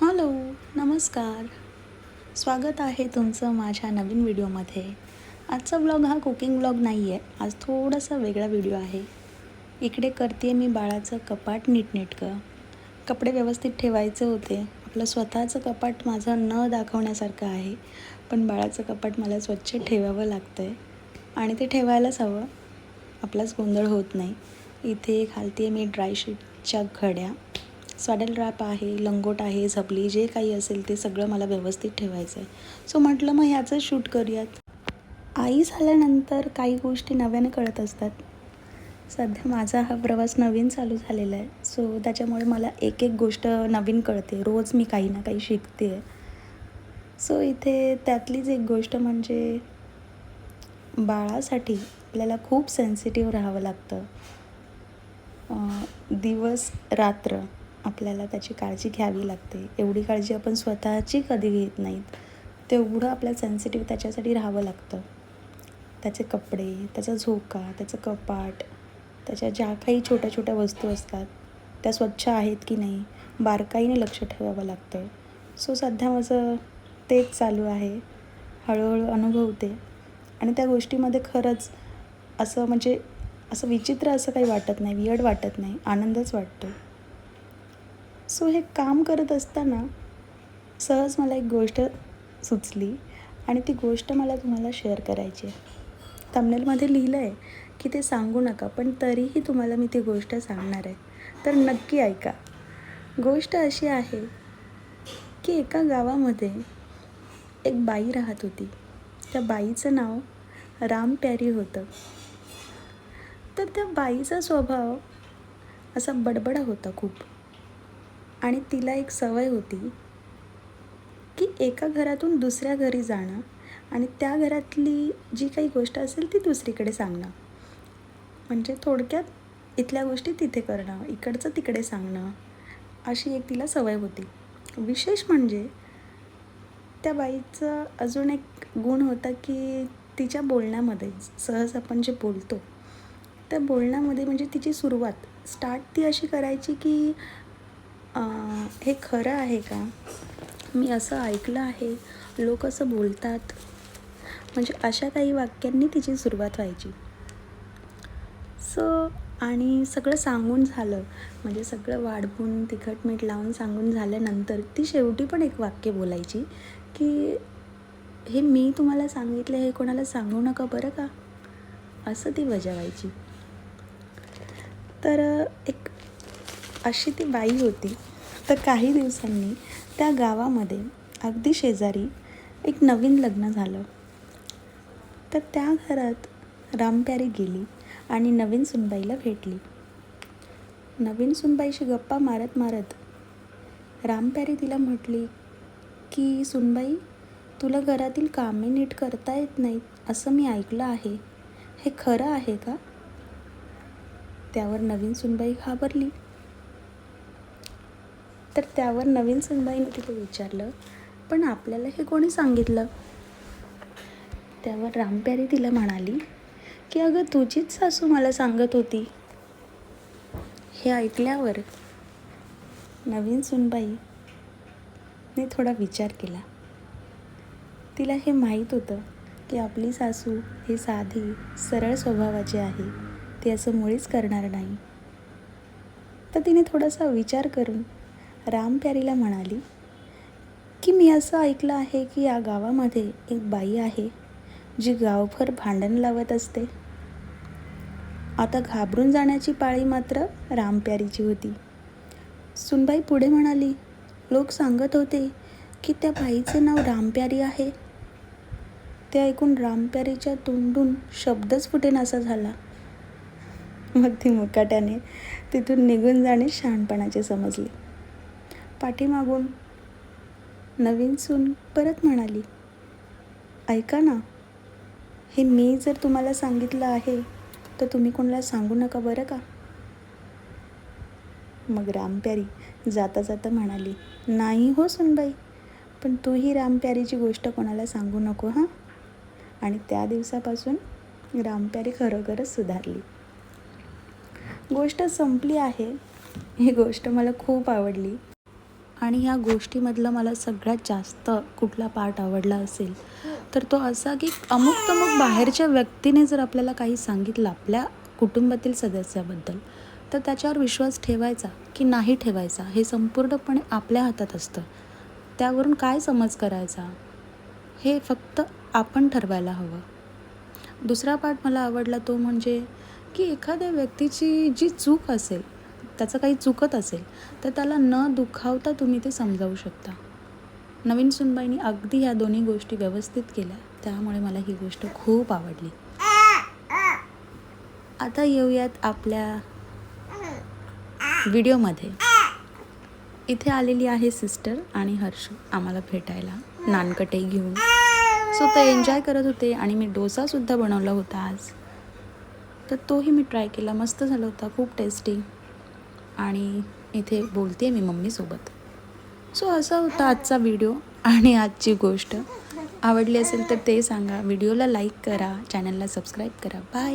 Hello नमस्कार. स्वागत आहे तुमचं माझ्या नवीन व्हिडिओमध्ये. आजचा ब्लॉग हा कुकिंग ब्लॉग नाही आहे आज थोडासा वेगळा व्हिडिओ आहे. इकडे करते मी बाळाचं कपाट नीटनेटकं. कपडे व्यवस्थित ठेवायचे होते. आपलं स्वतःचं कपाट माझं न दाखवण्यासारखं आहे. पण बाळाचं कपाट मला स्वच्छ ठेवावं लागतं आहे आणि ते ठेवायलाच हवं. आपलाच गोंधळ होत नाही. इथे घालते मी ड्रायशीटच्या घड्या. स्वाडल रॅप आहे लंगोट आहे झपली जे काही असेल ते सगळं मला व्यवस्थित ठेवायचं आहे सो म्हटलं मग ह्याचं शूट करूयात. आई झाल्यानंतर काही गोष्टी नव्याने कळत असतात. सध्या माझा हा प्रवास नवीन चालू झालेला आहे. सो त्याच्यामुळे मला एक एक गोष्ट नवीन कळते. रोज मी काही ना काही शिकते. आहे सो इथे त्यातलीच एक गोष्ट म्हणजे बाळासाठी आपल्याला खूप सेन्सिटिव्ह राहावं लागतं. दिवस रात्र. आपल्याला त्याची काळजी घ्यावी लागते. एवढी काळजी आपण स्वतःची कधी घेत नाहीत. तेवढं आपल्याला सेन्सिटिव्ह त्याच्यासाठी राहावं लागतं. त्याचे कपडे त्याचा झोका त्याचं कपाट त्याच्या ज्या काही छोट्या छोट्या वस्तू असतात त्या स्वच्छ आहेत की नाही बारकाईने लक्ष ठेवावं लागतं. सो सध्या माझं तेच चालू आहे. हळूहळू अनुभवते. आणि त्या गोष्टीमध्ये खरंच असं म्हणजे असं विचित्र असं काही वाटत नाही वियड वाटत नाही आनंदच वाटतो. सो हे काम करत असताना सहज मला एक गोष्ट सुचली आणि ती गोष्ट मला तुम्हाला शेअर करायची आहे. तमनेलमध्ये लिहिलं आहे की ते सांगू नका पण तरीही तुम्हाला मी ती गोष्ट सांगणार आहे. तर नक्की ऐका. गोष्ट अशी आहे की एका गावामध्ये एक बाई राहत होती. त्या बाईचं नाव राम प्यारी होतं. तर त्या बाईचा स्वभाव असा बडबडा होता खूप. आणि तिला एक सवय होती की एका घरातून दुसऱ्या घरी जाणं आणि त्या घरातली जी काही गोष्ट असेल ती दुसरीकडे सांगणं. म्हणजे थोडक्यात इथल्या गोष्टी तिथे करणं इकडचं तिकडे सांगणं अशी एक तिला सवय होती. विशेष म्हणजे त्या बाईचं अजून एक गुण होता की तिच्या बोलण्यामध्ये सहज आपण जे बोलतो त्या बोलण्यामध्ये म्हणजे तिची सुरुवात स्टार्ट ती अशी करायची की हे खरं आहे का? मी असं ऐकलं आहे. लोक असं बोलतात. म्हणजे अशा काही वाक्यांनी तिची सुरुवात व्हायची. सो आणि सगळं सांगून झालं. म्हणजे सगळं वाढवून तिखट मीठ लावून सांगून झाल्यानंतर ती शेवटी पण एक वाक्य बोलायची की हे मी तुम्हाला सांगितलं हे कोणाला सांगू नका बरं का? असं ती बजावायची. तर एक अशी ती बाई होती. तर काही दिवसांनी त्या गावामध्ये अगदी शेजारी एक नवीन लग्न झालं. तर त्या घरात रामप्यारी गेली आणि नवीन सुनबाईला भेटली. नवीन सुनबाईशी गप्पा मारत मारत रामप्यारी तिला म्हटली की सुनबाई तुला घरातील कामे नीट करता येत नाहीत असं मी ऐकलं आहे. हे खरं आहे का? त्यावर नवीन सुनबाई घाबरली. तर त्यावर नवीन सुनबाईने तिथे विचारलं पण आपल्याला हे कोणी सांगितलं? त्यावर रामप्यारी तिला म्हणाली की अगं तुझीच सासू मला सांगत होती. हे ऐकल्यावर नवीन सुनबाईने थोडा विचार केला. तिला हे माहीत होतं की आपली सासू ही साधी सरळ स्वभावाची आहे ती असं मुळीच करणार नाही. तर तिने थोडासा विचार करून रामप्यारीला म्हणाली की मी असं ऐकलं आहे की या गावामध्ये एक बाई आहे जी गावभर भांडण लावत असते. आता घाबरून जाण्याची पाळी मात्र रामप्यारीची होती. सुनबाई पुढे म्हणाली लोक सांगत होते की त्या बाईचे नाव रामप्यारी आहे ते ऐकून रामप्यारीच्या तोंडून शब्दच फुटेनासा झाला. मग ती मुकाट्याने तिथून निघून जाणे शहाणपणाचे समजले. पाठीमागून. नवीन सून परत म्हणाली ऐका ना हे मी जर तुम्हाला सांगितलं आहे तर तुम्ही कोणाला सांगू नका बरं का? मग रामप्यारी जाता जाता म्हणाली नाही हो सुनबाई पण तूही रामप्यारीची गोष्ट कोणाला सांगू नको हां? आणि त्या दिवसापासून रामप्यारी खरोखरच सुधारली. गोष्ट संपली आहे. ही गोष्ट मला खूप आवडली. आणि ह्या गोष्टीमधलं मला सगळ्यात जास्त कुठला पार्ट आवडला असेल तर तो असा की अमुक तमुक बाहेरच्या व्यक्तीने जर आपल्याला काही सांगितलं आपल्या कुटुंबातील सदस्याबद्दल तर त्याच्यावर विश्वास ठेवायचा की नाही ठेवायचा हे संपूर्णपणे आपल्या हातात असतं. त्यावरून काय समज करायचा हे फक्त आपण ठरवायला हवं. दुसरा पार्ट मला आवडला तो म्हणजे की एखाद्या व्यक्तीची जी चूक असेल त्याचं काही चुकत असेल तर त्याला न दुखावता तुम्ही ते समजावू शकता. नवीन सुनबाईंनी अगदी ह्या दोन्ही गोष्टी व्यवस्थित केल्या. त्यामुळे मला ही गोष्ट खूप आवडली. आता येऊयात आपल्या व्हिडिओमध्ये. इथे आलेली आहे सिस्टर आणि हर्ष आम्हाला भेटायला. नानकटे घेऊन. सो ते एन्जॉय करत होते आणि मी डोसासुद्धा बनवला होता आज. तर तोही मी ट्राय केला. मस्त झाला होता. खूप टेस्टी आणि इथे बोलते मी मम्मीसोबत. सो असा होता आजचा व्हिडिओ आणि आजची गोष्ट. आवडली असेल तर ते सांगा. व्हिडिओला लाईक करा. चॅनलला सबस्क्राईब करा. बाय